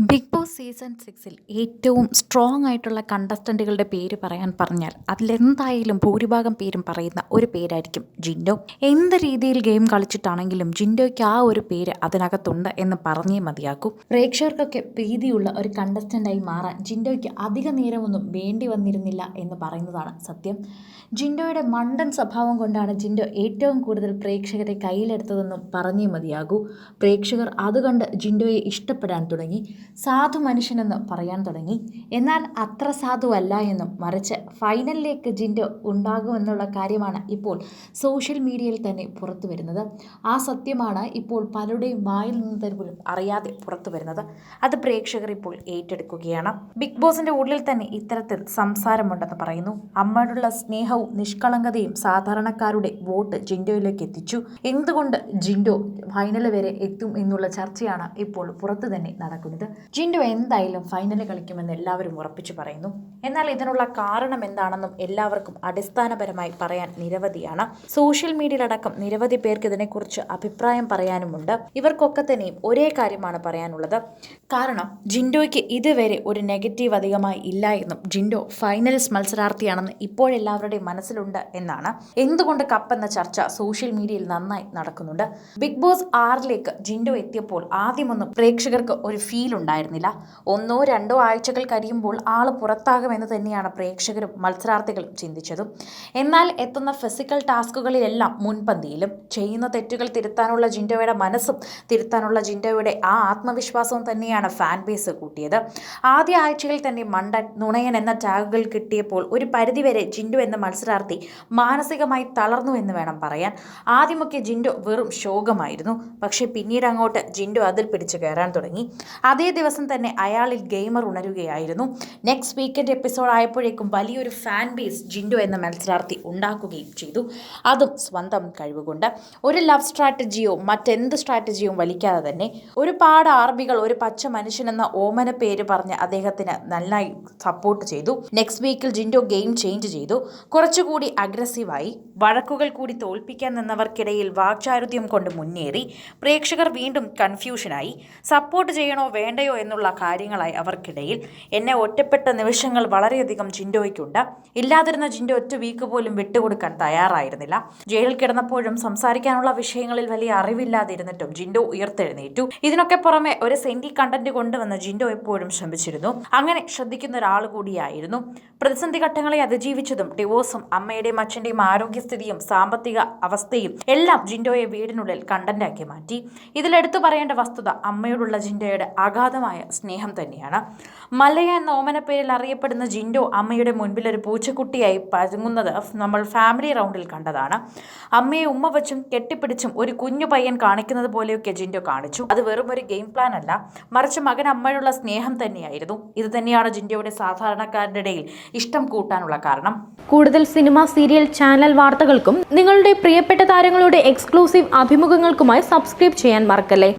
Big boss season സിക്സിൽ ഏറ്റവും strong ആയിട്ടുള്ള കണ്ടസ്റ്റന്റുകളുടെ പേര് പറയാൻ പറഞ്ഞാൽ അതിലെന്തായാലും ഭൂരിഭാഗം പേരും പറയുന്ന ഒരു പേരായിരിക്കും ജിൻഡോ. എന്ത് രീതിയിൽ ഗെയിം കളിച്ചിട്ടാണെങ്കിലും ജിൻഡോയ്ക്ക് ആ ഒരു പേര് അതിനകത്തുണ്ട് എന്ന് പറഞ്ഞേ മതിയാക്കൂ. പ്രേക്ഷകർക്കൊക്കെ പ്രീതിയുള്ള ഒരു കണ്ടസ്റ്റന്റായി മാറാൻ ജിൻഡോയ്ക്ക് അധിക നേരമൊന്നും വേണ്ടി വന്നിരുന്നില്ല എന്ന് പറയുന്നതാണ് സത്യം. ജിൻഡോയുടെ മണ്ടൻ സ്വഭാവം കൊണ്ടാണ് ജിൻഡോ ഏറ്റവും കൂടുതൽ പ്രേക്ഷകരെ കയ്യിലെടുത്തതെന്നും പറഞ്ഞേ മതിയാകൂ. പ്രേക്ഷകർ അതുകണ്ട് ജിൻഡോയെ ഇഷ്ടപ്പെടാൻ തുടങ്ങി. സാധു മനുഷ്യനെന്ന് പറയാൻ തുടങ്ങി. എന്നാൽ അത്ര സാധുവല്ല എന്നും മറിച്ച് ഫൈനലിലേക്ക് ജിൻഡോ ഉണ്ടാകുമെന്നുള്ള കാര്യമാണ് ഇപ്പോൾ സോഷ്യൽ മീഡിയയിൽ തന്നെ പുറത്തു വരുന്നത്. ആ സത്യമാണ് ഇപ്പോൾ പലരുടെയും വായിൽ നിന്ന് പോലും അറിയാതെ പുറത്തു വരുന്നത്. അത് പ്രേക്ഷകർ ഇപ്പോൾ ഏറ്റെടുക്കുകയാണ്. ബിഗ് ബോസിന്റെ ഉള്ളിൽ തന്നെ ഇത്തരത്തിൽ സംസാരമുണ്ടെന്ന് പറയുന്നു. അമ്മയോടുള്ള സ്നേഹവും നിഷ്കളങ്കതയും സാധാരണക്കാരുടെ വോട്ട് ജിൻഡോയിലേക്ക് എത്തിച്ചു. എന്തുകൊണ്ട് ജിൻഡോ ഫൈനൽ വരെ എത്തും എന്നുള്ള ചർച്ചയാണ് ഇപ്പോൾ പുറത്തു തന്നെ നടക്കുന്നത്. ജിൻഡോ എന്തായാലും ഫൈനലിൽ കളിക്കുമെന്ന് എല്ലാവരും ഉറപ്പിച്ചു പറയുന്നു. എന്നാൽ ഇതിനുള്ള കാരണം എന്താണെന്നും എല്ലാവർക്കും അടിസ്ഥാനപരമായി പറയാൻ നിരവധിയാണ്. സോഷ്യൽ മീഡിയയിലടക്കം നിരവധി പേർക്ക് ഇതിനെക്കുറിച്ച് അഭിപ്രായം പറയാനുമുണ്ട്. ഇവർക്കൊക്കെ തന്നെയും ഒരേ കാര്യമാണ് പറയാനുള്ളത്. കാരണം ജിൻഡോയ്ക്ക് ഇതുവരെ ഒരു നെഗറ്റീവ് അധികമായി ഇല്ല എന്നും ജിൻഡോ ഫൈനൽസ് മത്സരാർത്ഥിയാണെന്ന് ഇപ്പോഴെല്ലാവരുടെയും മനസ്സിലുണ്ട് എന്നാണ്. എന്തുകൊണ്ട് കപ്പ് എന്ന ചർച്ച സോഷ്യൽ മീഡിയയിൽ നന്നായി നടക്കുന്നുണ്ട്? ബിഗ് ബോസ് ആറിലേക്ക് ജിൻഡോ എത്തിയപ്പോൾ ആദ്യമൊന്നും പ്രേക്ഷകർക്ക് ഒരു ഫീൽ ഉണ്ടായിരുന്നില്ല. ഒന്നോ രണ്ടോ ആഴ്ചകൾ കഴിയുമ്പോൾ ആൾ പുറത്താകുമെന്ന് തന്നെയാണ് പ്രേക്ഷകരും മത്സരാർത്ഥികളും ചിന്തിച്ചതും. എന്നാൽ എത്തുന്ന ഫിസിക്കൽ ടാസ്കുകളിലെല്ലാം മുൻപന്തിയിലും ചെയ്യുന്ന തെറ്റുകൾ തിരുത്താനുള്ള ജിൻഡോയുടെ മനസ്സും തിരുത്താനുള്ള ജിൻഡോയുടെ ആ ആത്മവിശ്വാസവും തന്നെയാണ് ഫാൻ ബേസ് കൂട്ടിയത്. ആദ്യ ആഴ്ചയിൽ തന്നെ മണ്ടൻ നുണയൻ എന്ന ടാഗുകൾ കിട്ടിയപ്പോൾ ഒരു പരിധിവരെ ജിൻഡു എന്ന മത്സരാർത്ഥി മാനസികമായി തളർന്നു എന്ന് വേണം പറയാൻ. ആദ്യമൊക്കെ ജിൻഡോ വെറും ശോകമായിരുന്നു. പക്ഷേ പിന്നീട് അങ്ങോട്ട് ജിൻഡു അതിൽ പിടിച്ചു കയറാൻ തുടങ്ങി. അതേ ദിവസം തന്നെ അയാളിൽ ഗെയിമർ ഉണരുകയായിരുന്നു. നെക്സ്റ്റ് വീക്കെൻഡ് എപ്പിസോഡ് ആയപ്പോഴേക്കും വലിയൊരു ഫാൻ ബേസ് ജിൻഡു എന്ന മത്സരാർത്ഥി ഉണ്ടാക്കുകയും ചെയ്തു. അതും സ്വന്തം കഴിവുകൊണ്ട്. ഒരു ലവ് സ്ട്രാറ്റജിയോ മറ്റെന്ത് സ്ട്രാറ്റജിയോ വലിക്കാതെ തന്നെ ഒരുപാട് ആർമികൾ ഒരു പച്ച മനുഷ്യനെന്ന ഓമന പേര് പറഞ്ഞ് അദ്ദേഹത്തിന് നന്നായി സപ്പോർട്ട് ചെയ്തു. നെക്സ്റ്റ് വീക്കിൽ ജിൻഡോ ഗെയിം ചേഞ്ച് ചെയ്തു. കുറച്ചുകൂടി അഗ്രസീവായി വഴക്കുകൾ കൂടി തോൽപ്പിക്കാൻ നിന്നവർക്കിടയിൽ വാക്ചാരുദ്യം കൊണ്ട് മുന്നേറി. പ്രേക്ഷകർ വീണ്ടും കൺഫ്യൂഷനായി സപ്പോർട്ട് ചെയ്യണോ വേണ്ടയോ എന്നുള്ള കാര്യങ്ങളായി അവർക്കിടയിൽ. എന്നെ ഒറ്റപ്പെട്ട നിമിഷങ്ങൾ വളരെയധികം ജിൻഡോയ്ക്കുണ്ട് ഇല്ലാതിരുന്ന ജിൻഡോ ഒറ്റ വീക്ക് പോലും വിട്ടുകൊടുക്കാൻ തയ്യാറായിരുന്നില്ല. ജയിലിൽ കിടന്നപ്പോഴും സംസാരിക്കാനുള്ള വിഷയങ്ങളിൽ വലിയ അറിവില്ലാതിരുന്നിട്ടും ജിൻഡോ ഉയർത്തെഴുന്നേറ്റു. ഇതിനൊക്കെ പുറമെ ഒരു സെന്റി കണ്ടന്റ് കൊണ്ടുവന്ന് ജിൻഡോ എപ്പോഴും ശ്രമിച്ചിരുന്നു. അങ്ങനെ ശ്രദ്ധിക്കുന്ന ഒരാൾ കൂടിയായിരുന്നു. പ്രതിസന്ധി ഘട്ടങ്ങളെ അതിജീവിച്ചതും ഡിവോഴ്സും അമ്മയുടെയും അച്ഛന്റെയും ആരോഗ്യസ്ഥിതിയും സാമ്പത്തിക അവസ്ഥയും എല്ലാം ജിൻഡോയെ വീടിനുള്ളിൽ കണ്ടന്റാക്കി മാറ്റി. ഇതിലെടുത്തു പറയേണ്ട വസ്തുത അമ്മയോടുള്ള ജിൻഡോയുടെ അഗാധമായ സ്നേഹം തന്നെയാണ്. മലയ എന്ന ഓമനപ്പേരിൽ അറിയപ്പെടുന്ന ജിൻഡോ അമ്മയുടെ മുൻപിൽ ഒരു പൂച്ചക്കുട്ടിയായി പതുങ്ങുന്നത് നമ്മൾ ഫാമിലി റൗണ്ടിൽ കണ്ടതാണ്. അമ്മയെ ഉമ്മ വെച്ചും കെട്ടിപ്പിടിച്ചും ഒരു കുഞ്ഞു പയ്യൻ കാണിക്കുന്നത് പോലെയൊക്കെ ജിൻഡോ കാണിച്ചു. അത് വെറും ഒരു ഗെയിം പ്ലാൻ അല്ല മറിച്ച് മകൻ അമ്മയോടുള്ള സ്നേഹം തന്നെയായിരുന്നു. ഇത് തന്നെയാണ് ജിൻഡോയുടെ സാധാരണക്കാരുടെ ഇടയിൽ ഇഷ്ടം കൂട്ടാനുള്ള കാരണം. കൂടുതൽ സിനിമ സീരിയൽ ചാനൽ വാർത്തകൾക്കും നിങ്ങളുടെ പ്രിയപ്പെട്ട താരങ്ങളുടെ എക്സ്ക്ലൂസീവ് അഭിമുഖങ്ങൾക്കുമായി സബ്സ്ക്രൈബ് ചെയ്യാൻ മറക്കല്ലേ?